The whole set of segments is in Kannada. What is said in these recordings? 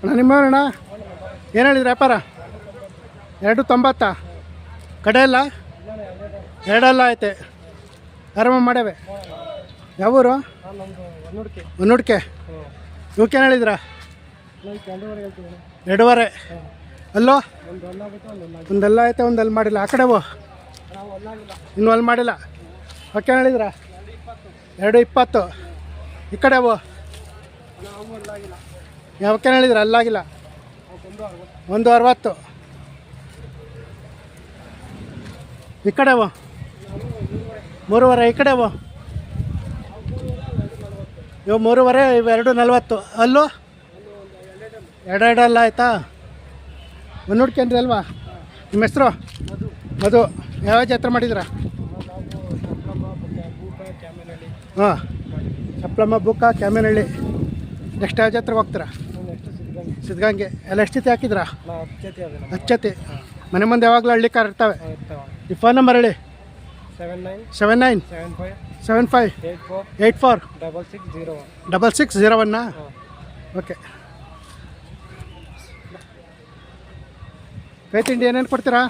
ಅಣ್ಣ ನಿಮ್ಮವರಣ್ಣ ಏನು ಹೇಳಿದ್ರಿ ವ್ಯಾಪಾರ? ಎರಡು ತೊಂಬತ್ತಾ. ಕಡೆ ಎಲ್ಲ? ಎರಡೆಲ್ಲ ಐತೆ. ಆರಾಮ ಮಾಡೇವೆ ಯಾವೂರು ಊರು? ಹೊನ್ನೂಡ್ಕೆ ಇವಕ್ಕೇನು ಹೇಳಿದ್ರ? ಎರಡೂವರೆ. ಅಲ್ಲೋ? ಒಂದೆಲ್ಲ ಐತೆ, ಒಂದಲ್ಲಿ ಮಾಡಿಲ್ಲ. ಆ ಕಡೆವು ಇನ್ನೂ ಅಲ್ಲಿ ಮಾಡಿಲ್ಲ. ಓಕೆ ಹೇಳಿದ್ರ? ಎರಡು ಇಪ್ಪತ್ತು. ಈ ಕಡೆವು ಯಾವಕ್ಕೆ ಹೇಳಿದ್ರೆ? ಅಲ್ಲಾಗಿಲ್ಲ. ಒಂದು ಅರವತ್ತು. ಈ ಕಡೆ ಅವು ಮೂರುವರೆ, ಈ ಕಡೆ ಅವು ಇವು ಮೂರುವರೆ, ಇವು ಎರಡು ನಲ್ವತ್ತು. ಅಲ್ಲೂ? ಎರಡೆರಡಲ್ಲ ಆಯ್ತಾ? ಒಂದು ನೋಡ್ಕೊಂಡ್ರಿ ಅಲ್ವಾ? ನಿಮ್ಮ ಹೆಸರು? ಮಧು. ಯಾವ ಜಾತ್ರೆ ಮಾಡಿದ್ರ ಹಾಂ. ಚಪ್ಲಮ್ಮ ಬುಕ್ಕ ಕ್ಯಾಮೇನಹಳ್ಳಿ. ನೆಕ್ಸ್ಟ್ ಯಾವ ಜಾತ್ರೆಗೆ ಹೋಗ್ತೀರಾ? ಸಿದ್ಧಗಂಗೆ ಎಲ್ಲ ಎಷ್ಟು ಜೊತೆ ಹಾಕಿದ್ರಾ ಹತ್ತು ಜೊತೆ ಮನೆ ಮುಂದೆ ಯಾವಾಗಲೂ ಹಳ್ಳಿ ಕಾರ್ ಇರ್ತವೆ. ಈ ಫೋನ್ ನಂಬರ್ ಹೇಳಿ. Seven nine seven nine seven five seven five eight four eight four double six zero one double six zero ಒನ್ನಾ okay ಕೈ ತಿಂಡಿ ಏನೇನು ಕೊಡ್ತೀರಾ?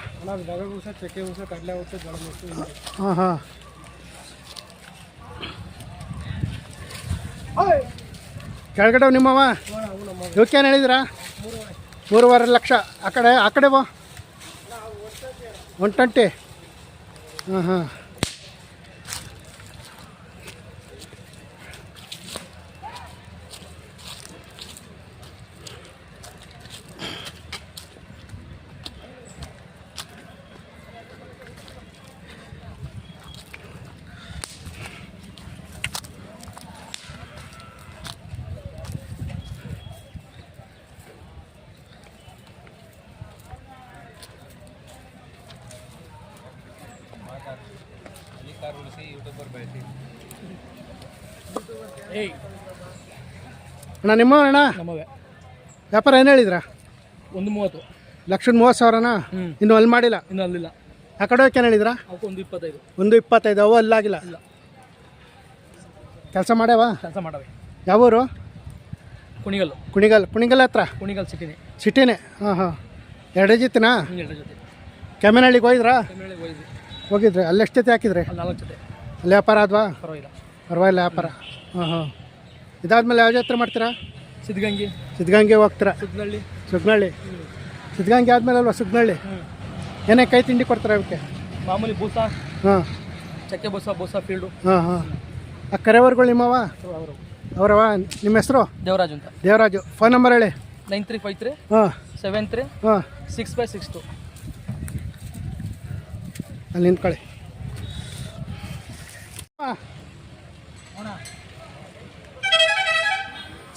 ಚಕ್ಕೆ ಉಸ ಕಡಲೆ ಹಾಂ ಹಾಂ. ಕೆಳಗಡೆ ನಿಮ್ಮವ? ಇವಕ್ಕೇನು ಹೇಳಿದಿರಾ? ಮೂರುವರೆ ಲಕ್ಷ. ಆ ಕಡೆ ಆ ಕಡೆ ಬಾ. ಒನ್ ಟ್ವೆಂಟಿ ಹಾಂ ಹಾಂ ಅಣ್ಣ ನಿಮ್ಮ ಅಣ್ಣ? ನಮ್ಮವೆ ವ್ಯಾಪಾರ ಏನು ಹೇಳಿದ್ರ? ಒಂದು ಮೂವತ್ತು. ಲಕ್ಷದ ಮೂವತ್ತು ಸಾವಿರನಾ? ಇನ್ನು ಇನ್ನೂ ಅಲ್ಲಿ ಮಾಡಿಲ್ಲ? ಇನ್ನು ಅಲ್ಲಿಲ್ಲ. ಆ ಕಡೆ ಏನು ಹೇಳಿದ್ರ? ಅವಕ್ಕೆ ಒಂದು ಇಪ್ಪತ್ತೈದು. ಒಂದು ಇಪ್ಪತ್ತೈದು ಅವು ಅಲ್ಲಾಗಿಲ್ಲ. ಇಲ್ಲ. ಕೆಲಸ ಮಾಡ್ಯಾವ? ಕೆಲಸ ಮಾಡವೆ. ಯಾವ ಊರು? ಕುಣಿಗಲ್ಲು. ಕುಣಿಗಲ್ ಕುಣಿಗಲ್ ಹತ್ರ? ಕುಣಿಗಲ್ ಸಿಟಿನೇ. ಸಿಟಿನೇ? ಹಾಂ ಹಾಂ. ಎರಡೇ ಜಿತ್ತಿನ ಎರಡು ಜೊತೆ. ಕೆಮ್ಮನಹಳ್ಳಿಗೆ ಹೋಗಿದ್ರಾ ಕೆಮ್ಮನಹಳ್ಳಿಗೆ ಹೋಯ್ದು ಹೋಗಿದ್ರಿ? ಅಲ್ಲಿ ಎಷ್ಟು ಜೊತೆ ಹಾಕಿದ್ರಿ? ಅಲ್ಲಿ ನಾಲ್ಕು ಜೊತೆ. ಅಲ್ಲಿ ವ್ಯಾಪಾರ ಆದ್ವಾ? ಪರವಾಗಿಲ್ಲ. ಪರವಾಗಿಲ್ಲ ವ್ಯಾಪಾರ. ಹಾಂ ಹಾಂ. ಇದಾದ್ಮೇಲೆ ಯಾವ ಜಾತ್ರೆ ಮಾಡ್ತೀರಾ? ಸಿದ್ಧಗಂಗೆ. ಸಿದ್ಧಗಂಗೆ ಹೋಗ್ತೀರಾ? ಸಿದ್ನಳ್ಳಿ ಸುಗ್ನಳ್ಳಿ ಸಿದ್ಧಗಂಗೆ ಆದ್ಮೇಲೆ ಅಲ್ವಾ ಸುಗ್ನಳ್ಳಿ ಏನೇ ಕೈ ತಿಂಡಿ ಕೊಡ್ತಾರೆ ಅವಕ್ಕೆ ಮಾಮೂಲಿ ಬೂಸ ಹಾಂ. ಚಕ್ಕೆ ಬೂಸ ಬೂಸ ಫೀಲ್ಡು ಹಾಂ. ಹಾಂ ಆ ಕರೆವರ್ಗಳು ನಿಮ್ಮವ ಅವರು ಅವರವ ನಿಮ್ಮ ಹೆಸರು? ದೇವರಾಜು ಅಂತ. ದೇವರಾಜು. ಫೋನ್ ನಂಬರ್ ಹೇಳಿ. ನೈನ್ ತ್ರೀ ಫೈವ್ ತ್ರೀ ಹಾಂ. ಸೆವೆನ್ ತ್ರೀ ಹಾಂ. Six five six two. ಅಲ್ಲಿ ನಿಂತ್ಕೊಳ್ಳಿ.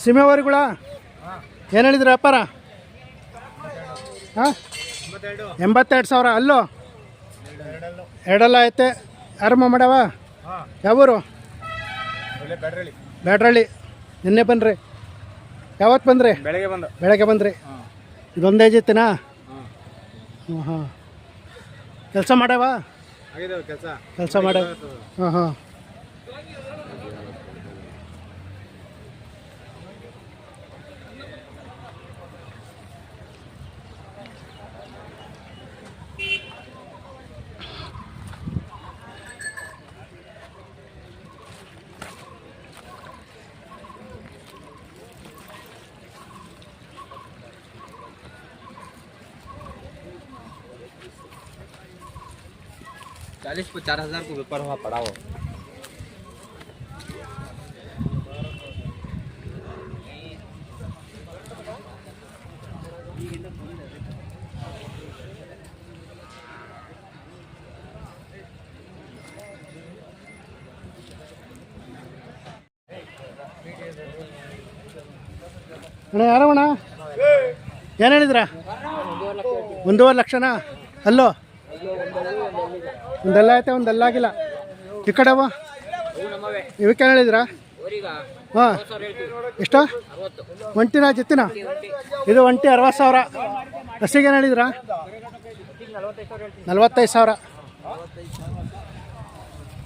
ಸೀಮೆವರಿಗಳ ಏನು ಹೇಳಿದ್ರು ವ್ಯಾಪಾರ? ಹಾಂ ಎಂಬತ್ತೆರಡು ಸಾವಿರ ಅಲ್ಲೋ? ಎರಡಲ್ಲ ಐತೆ. ಆರಂಭ ಮಾಡ್ಯಾವ? ಯಾವೂರು? ಬ್ಯಾಡ್ರಳ್ಳಿ ನಿನ್ನೆ ಬನ್ರಿ. ಯಾವತ್ತು ಬಂದ್ರಿ? ಬೆಳಗ್ಗೆ ಬಂದ. ಬೆಳಗ್ಗೆ ಬಂದ್ರಿ. ಇದೊಂದೇ ಜೊತೆನಾ? ಹಾಂ ಹಾಂ ಕೆಲಸ ಮಾಡ್ಯಾವ? ಕೆಲಸ. ಕೆಲಸ ಮಾಡ್ಯಾವ? ಹಾಂ ಹಾಂ. चालीस पचास हजार को पेपर हुआ पड़ा हो ಅಣ್ಣ ಯಾರವಣ್ಣ ಏನು ಹೇಳಿದ್ರ ಒಂದೂವರೆ ಲಕ್ಷನಾ ಅಲ್ಲೋ ಒಂದೆಲ್ಲ ಐತೆ ಒಂದೆಲ್ಲ ಆಗಿಲ್ಲ. ಈ ಕಡೆವ ಇವಕ್ಕೆ ಹೇಳಿದ್ರ? ಹಾಂ. ಎಷ್ಟು? ಒಂಟಿನ ಜೊತ್ತಿನ? ಇದು ಒಂಟಿ ಅರವತ್ತು ಸಾವಿರ. ಹಸಿಗೆ ಏನು ಹೇಳಿದ್ರ? ನಲ್ವತ್ತೈದು ಸಾವಿರ.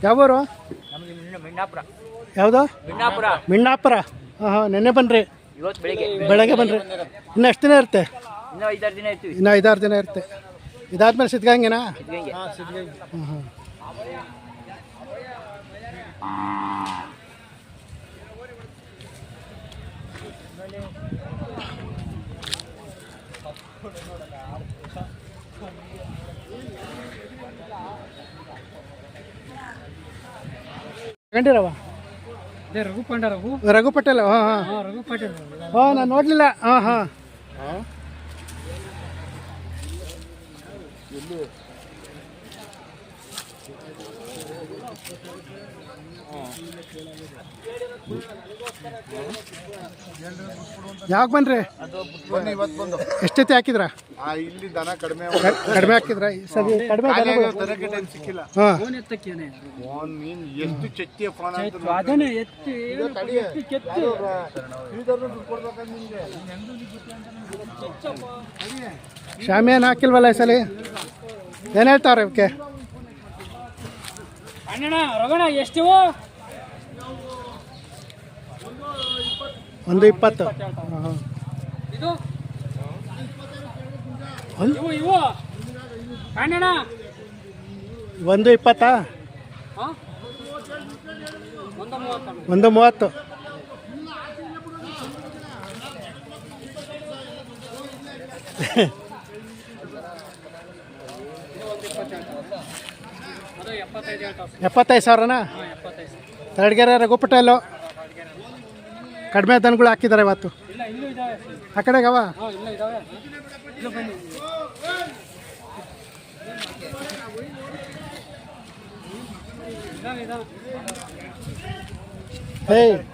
ಯಾವೂರು ಯಾವುದು? ಮಿಣ್ಣಾಪುರ. ಹಾಂ ಹಾಂ ನೆನ್ನೆ ಬನ್ನಿರಿ ಬೆಳಿಗ್ಗೆ. ಬನ್ನಿರಿ ಇನ್ನು ಎಷ್ಟು ದಿನ ಇರುತ್ತೆ? ಇನ್ನು ಐದಾರು ದಿನ ಇರುತ್ತೆ. ಇದಾದ್ಮೇಲೆ ಸಿದ್ಧಗಂಗೆನಾ? ಸಿದ್ಧಗಂಗೆ. ಹಾಂ ಹಾಂ ಕಂಡಿರವ ಅದೇ ರಘು ಪಾಂಡ ರಘು. ರಘು ಪಟೇಲ್ ಹಾಂ ಹಾಂ. ಹಾಂ ರಘು ಪಾಟೀಲ್. ಹಾಂ ನಾನು ನೋಡಲಿಲ್ಲ. ಹಾಂ. ಹಾಂ? ಯಾವಾಗ ಬನ್ರಿ ಬನ್ನಿ ಇವತ್ತು ಬಂದು. ಎಷ್ಟೈತಿ ಹಾಕಿದ್ರ? ಆ ಇಲ್ಲಿ ದನ ಕಡಿಮೆ ಕಡಿಮೆ ಹಾಕಿದ್ರ? ಈ ಸರಿ ಕಡಿಮೆ ಸಿಕ್ಕಿಲ್ಲ. ಹಾಂ. ಫೋನ್ ಎತ್ತಕ್ಕೇನೆ. ಫೋನ್ ನೀನ್ ಎಷ್ಟು ಚಟ್ಟಿಯ ಫೋನ್ ಅಂತ ಎತ್ತಿ ಶಾಮಿಯಾನ ಹಾಕಿಲ್ವಲ್ಲ ಈ ಸಲ? ಏನು ಹೇಳ್ತಾವ್ರೆ ಇವಕ್ಕೆ ಅಣ್ಣ ರಘುಣ ಎಷ್ಟು ಒಂದು ಇಪ್ಪತ್ತು. ಹಾಂ ಹಾಂ ಇದು? ಒಂದು ಇವು ಇವು? ಅಣ್ಣಣ್ಣ. ಒಂದು ಇಪ್ಪತ್ತಾ? ಒಂದು ಮೂವತ್ತು ಒಂದು ಮೂವತ್ತು ಅದು ಎಪ್ಪತ್ತೈದು ಸಾವಿರನ? ಎಪ್ಪತ್ತೈದು ಸಾವಿರನಾ ಹಾಂ ಎಪ್ಪತ್ತೈದು ಸಾವಿರ ತರಡ್ಗೆರೆ ರಘು ಪಟೇಲು ಕಡಿಮೆ ದನಗಳು ಹಾಕಿದ್ದಾರೆ ಇವತ್ತು. ಆ ಕಡೆಗವ ಹಾಂ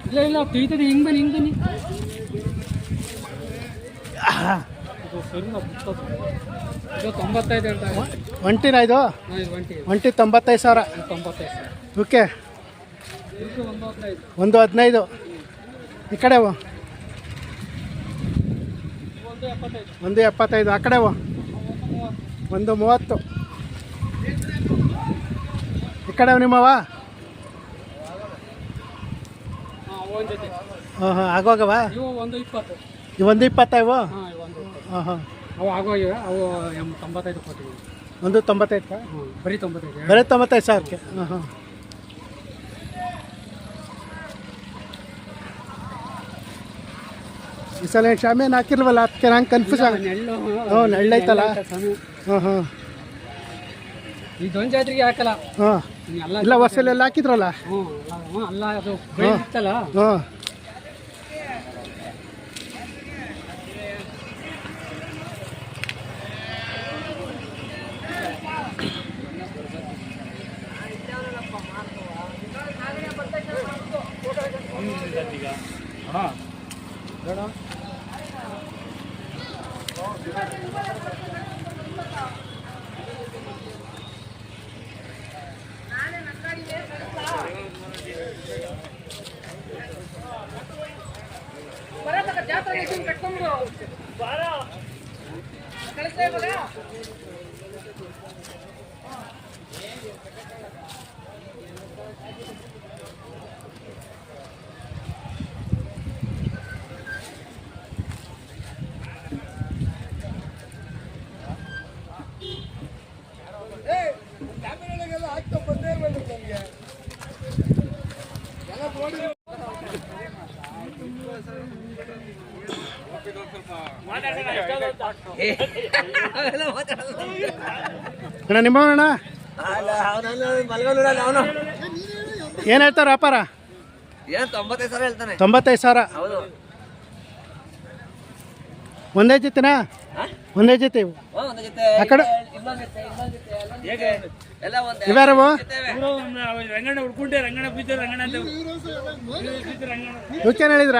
ಇಲ್ಲ ಇಲ್ಲ ಹಿಂಗೆ ಬನ್ನಿ ಹಿಂಗೆ ಬನ್ನಿ ಇದು ಸರಿನಾ ಬಿಟ್ಟದ್ದು. ಇದು ತೊಂಬತ್ತೈದು ಒಂಟಿನ ಇದು? ಒಂಟಿ. ತೊಂಬತ್ತೈದು ಸಾವಿರ. ತೊಂಬತ್ತೈದು ಸರ್ ಓಕೆ. ಒಂದು ಹದಿನೈದು. ಈ ಕಡೆ ಒಂದು ಎಪ್ಪತ್ತೈದು. ಆ ಕಡೆ ಒಂದು ಮೂವತ್ತು. ಈ ಕಡೆ ನಿಮ್ಮವ ಹಾಂ ಹಾಂ ಆಗೋಗವಾ ಒಂದು ಇಪ್ಪತ್ತು. ಒಂದು ಇಪ್ಪತ್ತೈವು ಹಾಂ ಒಂದು ಹಾಂ ಹಾಂ. ಅವು ಆಗೋಗಿವೆ ಅವು ಎಂ ತೊಂಬತ್ತೈದು ಕೊಟ್ಟಿವಿ ಒಂದು ತೊಂಬತ್ತೈದು ಹ್ಞೂ ಬರೀ ತೊಂಬತ್ತೈದು ಬರೀ ತೊಂಬತ್ತೈದು ಸಾವಿರಕ್ಕೆ ಹಾಂ ಹಾಂ. ಈ ಸಲ ಏನು ಶಾಮಿಯಾನ ಹಾಕಿಲ್ವಲ್ಲ ಅದಕ್ಕೆ ನಂಗೆ ಕನ್ಫ್ಯೂಸ್ ಆಗ ನೆಳ್ಳು ಹ್ಞೂ ನೆಳ್ಳೈತಲ್ಲ ಹಾಂ ಹಾಂ. ಇದೊಂದು ಜಾತ್ರೆಗೆ ಹಾಕಲ್ಲ. ಹಾಂ. ಎಲ್ಲ ಇಲ್ಲ ಹೊಸಲೆಲ್ಲ ಹಾಕಿದ್ರಲ್ಲ? ಹ್ಞೂ ಅಲ್ಲ ಅದು ಹಾಂ. ಬರ ಜಾತ್ರೆಗೆ ಕಟ್ಕೊಂಡು ಕಳಿಸ್ತೇವಲ್ಲ ಅಣ್ಣ ನಿಮ್ಮವಣ್ಣ ಏನು ಹೇಳ್ತಾರೆ ವ್ಯಾಪಾರ? ತೊಂಬತ್ತೈದು ಸಾವಿರ. ಹೇಳ್ತಾನೆ ತೊಂಬತ್ತೈದು ಸಾವಿರ ಒಂದೇ ಜೊತೆನಾ? ಒಂದೇ ಜೊತೆ ಆ ಕಡೆ? ಹೇಳಿದ್ರ?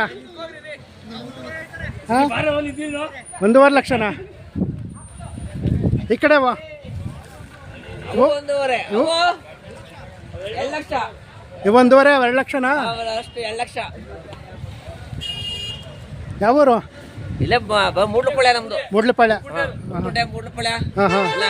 ಒಂದೂವರೆ ಲಕ್ಷನಾ? ಈ ಕಡೆ ಅವು ಒಂದೂವರೆ. ಎರಡು ಲಕ್ಷ. ಇವು ಒಂದೂವರೆ ಎರಡು ಲಕ್ಷನಾ? ಅಷ್ಟೇ ಎರಡು ಲಕ್ಷ. ಯಾವೂರು? ಇಲ್ಲೇ ಮೂಡ್ಲುಪಳ್ಯ ನಮ್ದು. ಮೂಡ್ಲಪಾಳ್ಯ ಮೂಡ್ಲುಪಳ್ಯ ಹಾಂ ಹಾಂ. ಎಲ್ಲ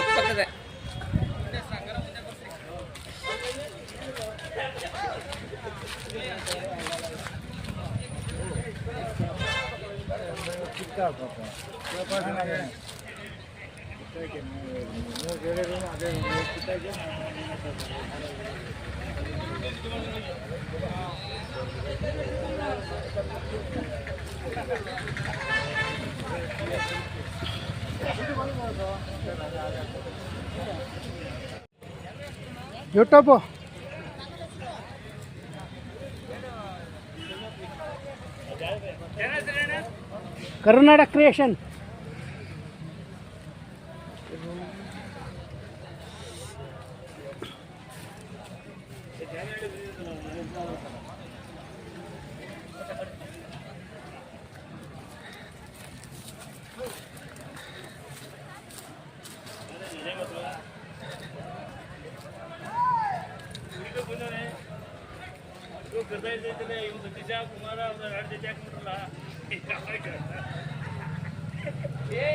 ಯೂಟ್ಯೂಬು ಕರ್ನಾಟಕ ಕ್ರಿಯೇಷನ್. దిద్దులే ముద్దుగా కుమారాలు అడిగి చెక్కర్లా ఏ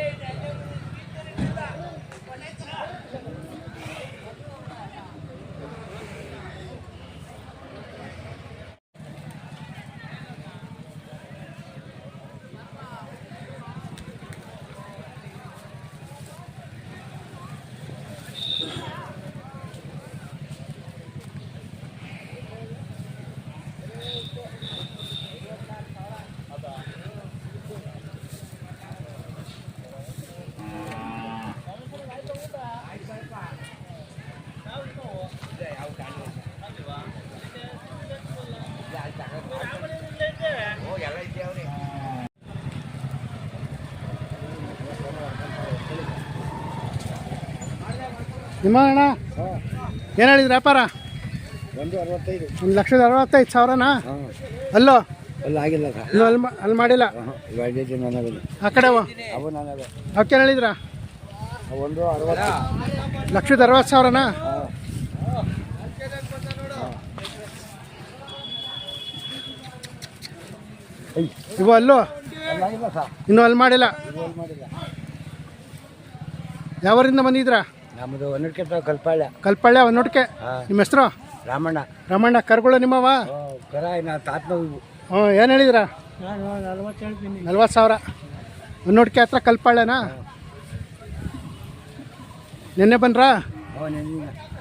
ನಿಮ್ಮ ಅಣ್ಣ ಏನು ಹೇಳಿದ್ರಿ ವ್ಯಾಪಾರ? ಒಂದು ಅರವತ್ತೈದು ಒಂದು ಲಕ್ಷದ ಅರವತ್ತೈದು ಸಾವಿರನಾ? ಅಲ್ಲೋ? ಅಲ್ಲಿ ಆಗಿಲ್ಲ ಇನ್ನು ಅಲ್ಲಿ ಮಾ- ಅಲ್ಲಿ ಮಾಡಿಲ್ಲ? ಆ ಕಡೆ ಅವು ಅವು ನನಗೆ. ಅವಕ್ಕೇನು ಹೇಳಿದ್ರ? ಒಂದು ಅರವತ್ತು. ಲಕ್ಷದ ಅರವತ್ತು ಸಾವಿರನಾ? ಇವು ಅಲ್ಲೋ? ಅಲ್ಲಿ ಆಗಿಲ್ಲ ಸರ್. ಇನ್ನೂ ಅಲ್ಲಿ ಮಾಡಿಲ್ಲ? ಅಲ್ಲಿ ಮಾಡಿಲ್ಲ. ಯಾವರಿಂದ ಬಂದಿದ್ರಾ ನಮ್ಮದು ಒಂದಕ್ಕೆ ಕಲ್ಪಾಳ್ಯ. ಕಲ್ಪಳ್ಳ ಹಾಂ. ನಿಮ್ಮ ಹೆಸರು? ರಾಮಣ್ಣ. ರಮಣ್ಣ ಕರ್ಗಳು ನಿಮ್ಮವ? ಕರ ನಾ ತಾತನ ಹ್ಞೂ ಏನು ಹೇಳಿದ್ರ? ನಾನು ನಲ್ವತ್ತು ಹೇಳ್ತೀನಿ. ನಲ್ವತ್ತು ಸಾವಿರ. ಒಂದೊಟ್ಟಿಗೆ ಹತ್ರ ಕಲ್ಪಳ್ಳೆನಾ ನಿನ್ನೆ ಬಂದ್ರಾ?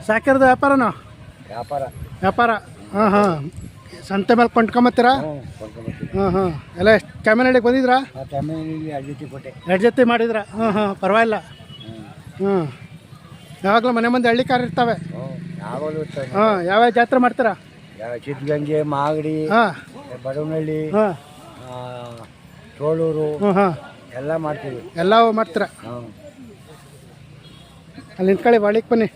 ಸಾಕಿರೋದು ವ್ಯಾಪಾರನೋ? ವ್ಯಾಪಾರ. ವ್ಯಾಪಾರ. ಹಾಂ ಹಾಂ. ಸಂತೆ ಮೇಲೆ ಕೊಂಡ್ಕೊಂಬತ್ತೀರಾ? ಹಾಂ ಹಾಂ. ಎಲ್ಲ ಎಷ್ಟು ಕ್ಯಾಮೆರಳಿಗೆ ಬಂದಿದ್ರಾ? ಎರಡು ಜೊತೆ ಕೊಟ್ಟೆ. ಎರಡು ಜೊತೆ ಮಾಡಿದ್ರಾ? ಹಾಂ ಹಾಂ. ಪರವಾಗಿಲ್ಲ. ಹ್ಞೂ. ಯಾವಾಗಲೂ ಮನೆ ಮುಂದೆ ಹಳ್ಳಿ ಕಾರ್ ಇರ್ತವೆ ಯಾವಾಗಲೂ ಇರ್ತಾವೆ. ಹಾಂ ಯಾವ್ಯಾವ ಜಾತ್ರೆ ಮಾಡ್ತೀರಾ? ಯಾವ ಚಿತ್ರಗಂಗೆ ಮಾಗಡಿ ಹಾಂ. ಬಡವನಹಳ್ಳಿ ಹಾಂ. ತೋಳೂರು ಹಾಂ. ಎಲ್ಲ ಮಾಡ್ತೀವಿ. ಎಲ್ಲ ಮಾಡ್ತೀರಾ? ಅಲ್ಲಿ ನಿಂತ್ಕೊಳ್ಳಿ ಬಾಳಿಗೆ ಬನ್ನಿ.